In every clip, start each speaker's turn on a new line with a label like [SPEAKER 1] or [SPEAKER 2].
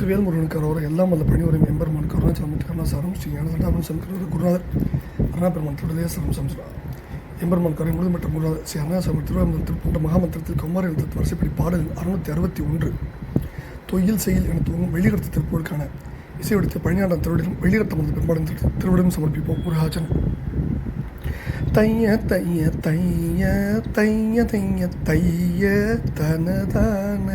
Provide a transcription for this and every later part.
[SPEAKER 1] வெற்றிவேல் முருகனுக்கு அரோரம் எல்லாம் வல்ல பணிவரும் எம்பெருமான் கருணாச்சலமூர்த்தி கருணாசாரம் ஸ்ரீ ஞானசண்டாபன் சங்கரர் குருநாதர் அருணாபெருமான் திருடலே சரம் சம்ஸ்ரா எம்பெருமான் கரை முழுமற்ற குருநாதர் ஸ்ரீ அருணாசாமி திருவாமந்தம் திருப்பூண்ட மகாமந்திரத்தில் கௌமார எழுத்து வரிசைப்படி பாடல் அறுநூத்தி அறுபத்தி ஒன்று. தொயில் செயல் என துவங்கும் வெளியிடத்து திருப்பூருக்கான இசையெடுத்த பழனியாண்டம் திருவிடம் வெளியிடத்தமது பெரும்பாலும் திருவிடம் சமர்ப்பிப்போம் முருகாச்சன் தைய தைய தைய தைய தைய தைய தனதான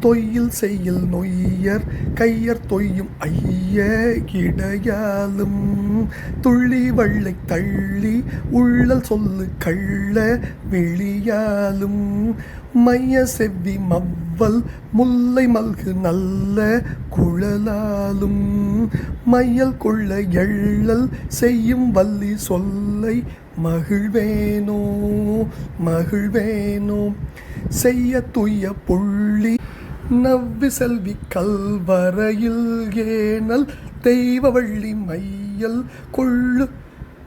[SPEAKER 1] தொய்யில் செய்யில் நொய்யர் கையர் தொய்யும் ஐய கிடையாலும். துள்ளி வள்ளை தள்ளி உள்ளல் சொல்லு கள்ள வெளியாலும். மைய செவ்வி மவ்வல் முல்லை மல்கு நல்ல குழலாலும். மையல் கொள்ள எள்ளல் செய்யும் வள்ளி சொல்லை மகிழ்வேனோ மகிழ்வேனோ. செய்ய துய்ய புள்ளி நவ்வி செல்வி கல்வரையில் ஏனல் தெய்வ வள்ளி மையல் கொள்ளு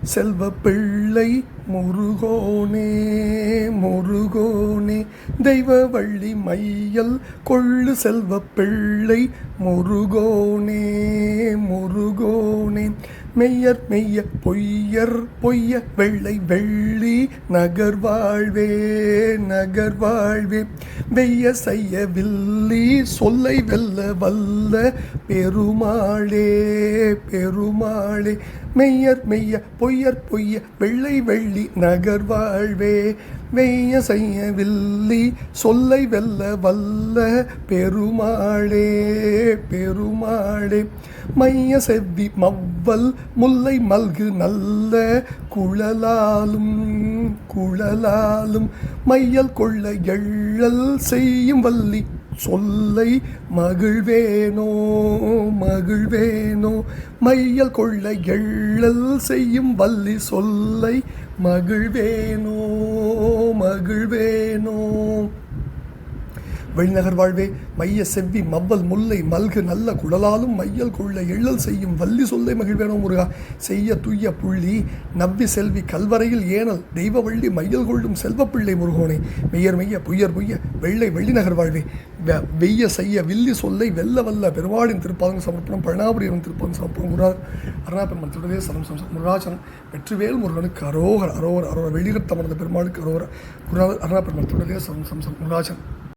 [SPEAKER 1] செல்வ பிள்ளை முருகோனே முருகோனே. தெய்வ வள்ளி மையல் கொள்ளு செல்வ பிள்ளை முருகோனே முருகோனே. மெய்யர் மெய்ய பொய்யர் பொய்ய வெள்ளை வெள்ளி நகர் வாழ்வே நகர் வாழ்வே. வெய்ய செய்ய வில்லி சொல்லை வெல்ல வல்ல பெருமாளே பெருமாளே. மெய்யர் மெய்ய பொய்யர் பொய்ய வெள்ளை வெள்ளி நகர் வாழ்வே. வெய்ய செய்ய வில்லி சொல்லை வெல்ல வல்ல பெருமாளே பெருமாளே. மைய செவ்வி மவ்வல் முல்லை மல்கு நல்ல குழலாலும் குழலாலும் மையல் கொள்ள எள்ளல் செய்யும் வள்ளி சொல்லை மகிழ்வேனோ மகிழ்வேனோ. மையல் கொள்ள எள்ளல் செய்யும் வள்ளி சொல்லை மகிழ்வேனோ மகிழ்வேனோ. வெளிநகர் வாழ்வே மைய செவ்வி மவ்வல் முல்லை மல்கு நல்ல குழலாலும் மையல் கொள்ள எள்ளல் செய்யும் வள்ளி சொல்லை மகிழ்வேனோ முருகா. செய்ய துய்ய புள்ளி நவ்வி செல்வி கல்வரையில் ஏனல் தெய்வ வள்ளி மையல் கொள்ளும் செல்வப்பிள்ளை முருகோனே. மெய்யர் மெய்ய புய்யர் புய்ய வெள்ளை வெள்ளிநகர் வாழ்வே. வெ- வெய்ய செய்ய வில்லி சொல்லை வெல்ல வல்ல பெருமாளின் திருப்பாதம் சமர்ப்பணம் பழனாபுரியின் திருப்பாதம் சமர்ப்பணம் முருகா அருணாபெருமன் திருடவே சரம் சம்சம் முருகாச்சனம் வெற்றிவேல் முருகனுக்கு அரோகர் அரோகர் அரோகர் வெளியிடத்தமர்ந்த பெருமாளுக்கு அரோகர். குருநாதர் அருணாபெருமன் திருடவே சரம் சம்சம் முருகாச்சனம்